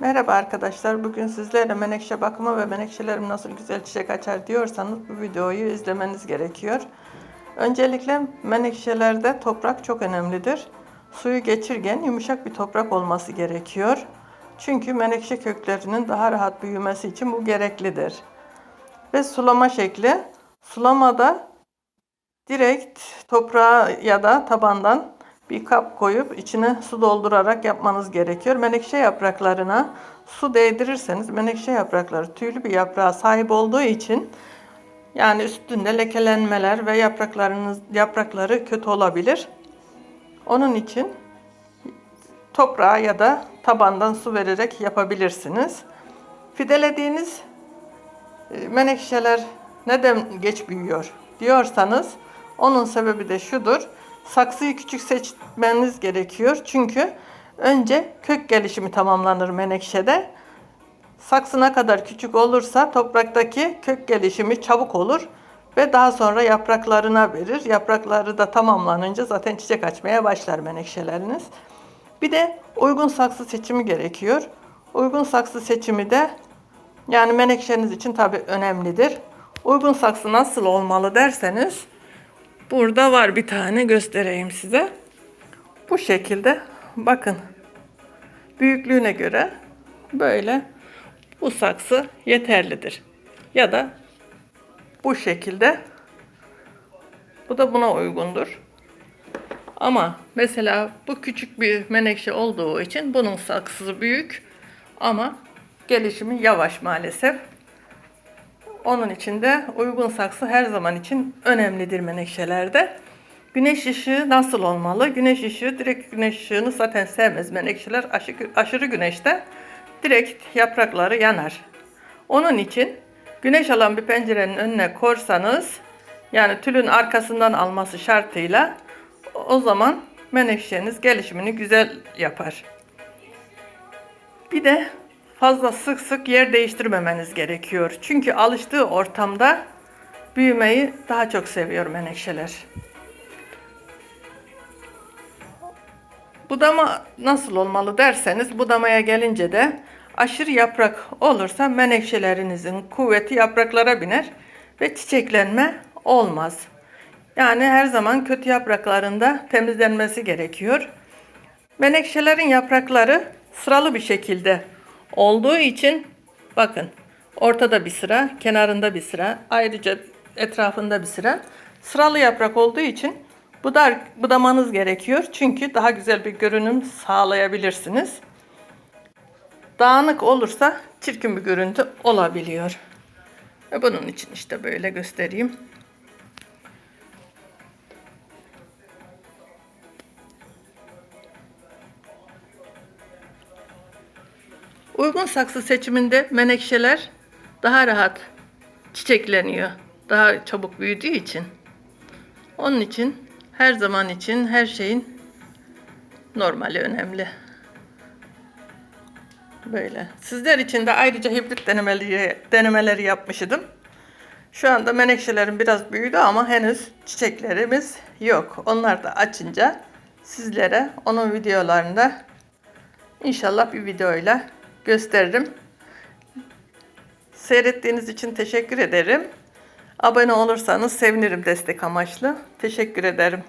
Merhaba arkadaşlar. Bugün sizlerle menekşe bakımı ve menekşelerim nasıl güzel çiçek açar diyorsanız bu videoyu izlemeniz gerekiyor. Öncelikle menekşelerde toprak çok önemlidir. Suyu geçirgen yumuşak bir toprak olması gerekiyor. Çünkü menekşe köklerinin daha rahat büyümesi için bu gereklidir. Ve sulama şekli. Sulamada direkt toprağa ya da tabandan bir kap koyup içine su doldurarak yapmanız gerekiyor. Menekşe yapraklarına su değdirirseniz menekşe yaprakları tüylü bir yaprağa sahip olduğu için yani üstünde lekelenmeler ve yapraklarınız yaprakları kötü olabilir. Onun için toprağa ya da tabandan su vererek yapabilirsiniz. Fidelediğiniz e, menekşeler neden geç büyüyor diyorsanız onun sebebi de şudur. Saksıyı küçük seçmeniz gerekiyor. Çünkü önce kök gelişimi tamamlanır menekşede. Saksı ne kadar küçük olursa topraktaki kök gelişimi çabuk olur ve daha sonra yapraklarına verir. Yaprakları da tamamlanınca zaten çiçek açmaya başlar menekşeleriniz. Bir de uygun saksı seçimi gerekiyor. Uygun saksı seçimi de yani menekşeniz için tabii önemlidir. Uygun saksı nasıl olmalı derseniz burada var bir tane göstereyim size. Bu şekilde bakın. Büyüklüğüne göre böyle bu saksı yeterlidir. Ya da bu şekilde bu da buna uygundur. Ama mesela bu küçük bir menekşe olduğu için bunun saksısı büyük ama gelişimi yavaş maalesef. Onun için de uygun saksı her zaman için önemlidir menekşelerde. Güneş ışığı nasıl olmalı? Güneş ışığı direkt güneş ışığını zaten sevmez menekşeler. Aşırı, güneşte direkt yaprakları yanar. Onun için güneş alan bir pencerenin önüne korsanız yani tülün arkasından alması şartıyla o zaman menekşeniz gelişimini güzel yapar. Bir de fazla sık sık yer değiştirmemeniz gerekiyor. Çünkü alıştığı ortamda büyümeyi daha çok seviyor menekşeler. Budama nasıl olmalı derseniz budamaya gelince de aşırı yaprak olursa menekşelerinizin kuvveti yapraklara biner ve çiçeklenme olmaz. Yani her zaman kötü yapraklarında temizlenmesi gerekiyor. Menekşelerin yaprakları sıralı bir şekilde olduğu için bakın ortada bir sıra, kenarında bir sıra, ayrıca etrafında bir sıra. Sıralı yaprak olduğu için budar, budamanız gerekiyor. Çünkü daha güzel bir görünüm sağlayabilirsiniz. Dağınık olursa çirkin bir görüntü olabiliyor. Bunun için işte böyle göstereyim. Uygun saksı seçiminde menekşeler daha rahat çiçekleniyor. Daha çabuk büyüdüğü için. Onun için her zaman için her şeyin normali önemli. Böyle. Sizler için de ayrıca hibrit denemeleri, denemeleri yapmıştım. Şu anda menekşelerim biraz büyüdü ama henüz çiçeklerimiz yok. Onlar da açınca sizlere onun videolarında inşallah bir videoyla gösteririm. Seyrettiğiniz için teşekkür ederim. Abone olursanız sevinirim destek amaçlı. Teşekkür ederim.